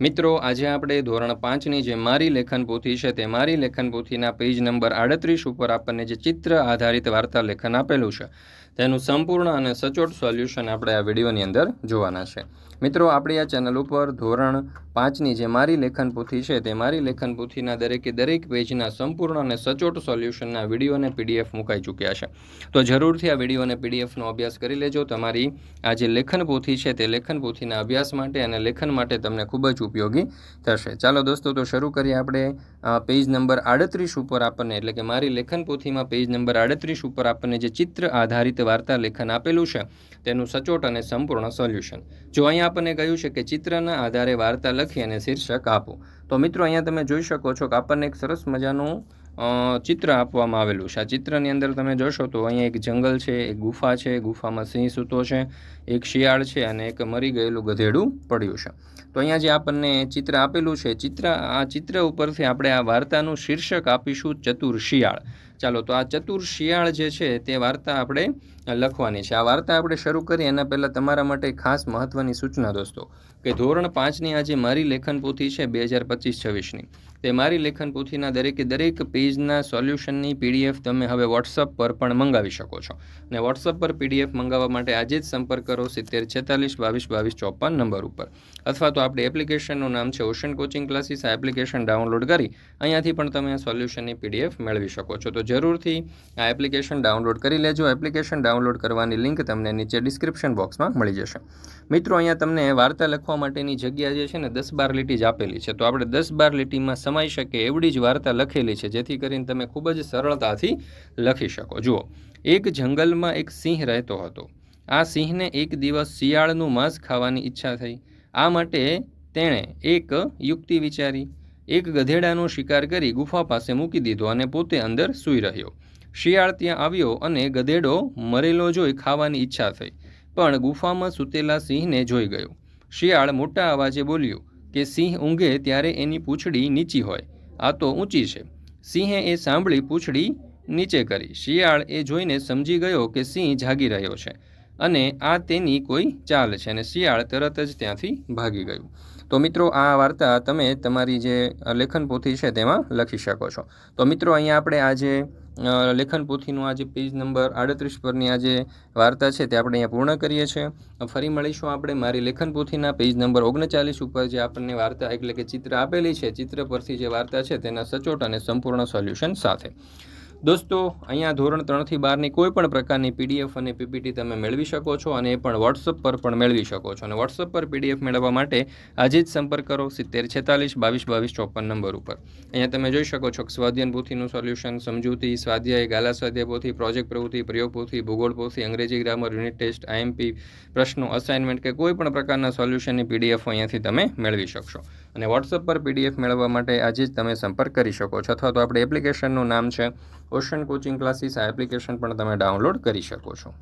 મિત્રો, આજે આપણે ધોરણ પાંચની જે મારી લેખન પોથી છે, તે મારી લેખન પોથીના પેજ નંબર આડત્રીસ ઉપર આપણને જે ચિત્ર આધારિત વાર્તા લેખન આપેલું છે, તેનું સંપૂર્ણ અને સચોટ સોલ્યુશન આપણે આ વિડીયોની અંદર જોવાના છે. મિત્રો, આપણી આ ચેનલ ઉપર ધોરણ પાંચની જે મારી લેખન પોથી છે, તે મારી લેખન પોથીના દરેકે દરેક પેજના સંપૂર્ણ અને સચોટ સોલ્યુશનના વીડિયો અને પીડીએફ મુકાઈ ચૂક્યા છે. તો જરૂરથી આ વીડિયો અને પીડીએફનો અભ્યાસ કરી લેજો. તમારી આ જે લેખન પોથી છે, તે લેખન પોથીના અભ્યાસ માટે અને લેખન માટે તમને ખૂબ જ ઉપયોગી થશે. ચાલો દોસ્તો, તો શરૂ કરીએ આપણે પેજ નંબર આડત્રીસ ઉપર આપણને, એટલે કે મારી લેખન પોથીમાં પેજ નંબર આડત્રીસ ઉપર આપણને જે ચિત્ર આધારિત વાર્તા લેખન આપેલું છે, તેનું સચોટ અને સંપૂર્ણ સોલ્યુશન જો અહીંયા આપણને કહ્યું છે કે ચિત્રના આધારે વાર્તા લખી અને શીર્ષક આપો, તો મિત્રો અહીંયા તમે જોઈ શકો છો કે આપણને એક સરસ મજાનું ચિત્ર આપવામાં આવેલું છે. આ ચિત્રની અંદર તમે જોશો તો અહીંયા એક જંગલ છે, એક ગુફા છે, ગુફામાં સિંહ સૂતો છે, એક શિયાળ છે અને એક મરી ગયેલું ગધેડું પડ્યું છે. તો અહીંયા જે આપણને ચિત્ર આપેલું છે, ચિત્ર, આ ચિત્ર ઉપરથી આપણે આ વાર્તાનું શીર્ષક આપીશું ચતુર શિયાળ. ચાલો, તો આ ચતુર શિયાળ જે છે, તે વાર્તા આપણે લખવાની છે. આ વાર્તા આપણે શરૂ કરીએ, એના પહેલાં તમારા માટે ખાસ મહત્ત્વની સૂચના દોસ્તો, કે ધોરણ પાંચની આજે મારી લેખન પોથી છે બે હજાર પચીસ છવ્વીસની. તે મારી લેખન પોથીના દરેકે દરેક પેજના સોલ્યુશનની પીડીએફ તમે હવે વોટ્સઅપ પર પણ મંગાવી શકો છો. અને વોટ્સઅપ પર પીડીએફ મંગાવવા માટે આજે જ સંપર્ક કરો સિત્તેર છેતાલીસ બાવીસ બાવીસ ચોપન નંબર ઉપર. અથવા તો આપણી એપ્લિકેશનનું નામ છે, ઓશન કોચિંગ ક્લાસીસ. આ એપ્લિકેશન ડાઉનલોડ કરી અહીંયાથી પણ તમે આ સોલ્યુશનની પીડીએફ મેળવી શકો છો. તો જરૂરથી આ એપ્લિકેશન ડાઉનલોડ કરી લેજો. એપ્લિકેશન ડાઉનલોડ કરવાની લિંક તમને નીચે ડિસ્ક્રિપ્શન બોક્સમાં મળી જશે. મિત્રો, અહીંયા તમને વાર્તા લખવા માટેની જગ્યા જે છે ને દસ બાર લીટી જ આપેલી છે. તો આપણે દસ બાર લીટીમાં સમાઈ શકે એવડી જ વાર્તા લખેલી છે, જેથી કરીને તમે ખૂબ જ સરળતાથી લખી શકો. જુઓ, એક જંગલમાં એક સિંહ રહેતો હતો. આ સિંહને એક દિવસ શિયાળનું માંસ ખાવાની ઈચ્છા થઈ. આ માટે તેણે એક યુક્તિ વિચારી. એક ગધેડાનો શિકાર કરી ગુફા પાસે મૂકી દીધો અને પોતે અંદર સૂઈ રહ્યો. શિયાળ ત્યાં આવ્યો અને ગધેડો મરેલો જોઈ ખાવાની ઈચ્છા થઈ, પણ ગુફામાં સૂતેલા સિંહને જોઈ ગયો. શિયાળ મોટા અવાજે બોલ્યું કે, સિંહ ઊંઘે ત્યારે એની પૂંછડી નીચી હોય, આ તો ઊંચી છે. સિંહે એ સાંભળી પૂંછડી નીચે કરી. શિયાળ એ જોઈને સમજી ગયો કે સિંહ જાગી રહ્યો છે અને આ તેની કોઈ ચાલ છે અને શિયાળ તરત જ ત્યાંથી ભાગી ગયું. તો મિત્રો આ વાર્તા તમે તમારી જે લેખન પોથી છે તેમાં લખી શકો છો. તો મિત્રો અહીંયા આપણે આજે લેખન પોથીનું આજે પેજ નંબર આડત્રીસ પરની આ જે વાર્તા છે તે આપણે અહીંયા પૂર્ણ કરીએ છીએ. ફરી મળીશું આપણે મારી લેખન પોથીના પેજ નંબર ઓગણચાલીસ ઉપર જે આપણને વાર્તા એટલે કે ચિત્ર આપેલી છે, ચિત્ર પરથી જે વાર્તા છે તેના સચોટ અને સંપૂર્ણ સોલ્યુશન સાથે. દોસ્તો, અહીંયા ધોરણ ત્રણથી બારની કોઈ પણ પ્રકારની પીડીએફ અને પીપીટી તમે મેળવી શકો છો અને એ પણ વોટ્સઅપ પર પણ મેળવી શકો છો. અને વોટ્સઅપ પર પીડીએફ મેળવવા માટે આજે જ સંપર્ક કરો સિત્તેર છેતાલીસ બાવીસ બાવીસ ચોપન નંબર ઉપર. અહીંયા તમે જોઈ શકો છો સ્વાધ્યન પોથીનું સોલ્યુશન, સમજૂતી, સ્વાધ્યાય, ગાલા સ્વાધ્યાય પોથી, પ્રોજેક્ટ પ્રવૃત્તિ, પ્રયોગ પોથી, ભૂગોળ પોથી, અંગ્રેજી ગ્રામર, યુનિટ ટેસ્ટ આઈએમપી પ્રશ્નો, અસાઇનમેન્ટ કે કોઈ પણ પ્રકારના સોલ્યુશનની પીડીએફ અહીંયાથી તમે મેળવી શકશો. અને વોટ્સઅપ પર પીડીએફ મેળવવા માટે આજે જ તમે સંપર્ક કરી શકો છો અથવા તો આપણે એપ્લિકેશનનું નામ છે ઓશન કોચિંગ ક્લાસીસ આ એપ્લિકેશન પણ તમે ડાઉનલોડ કરી શકો છો.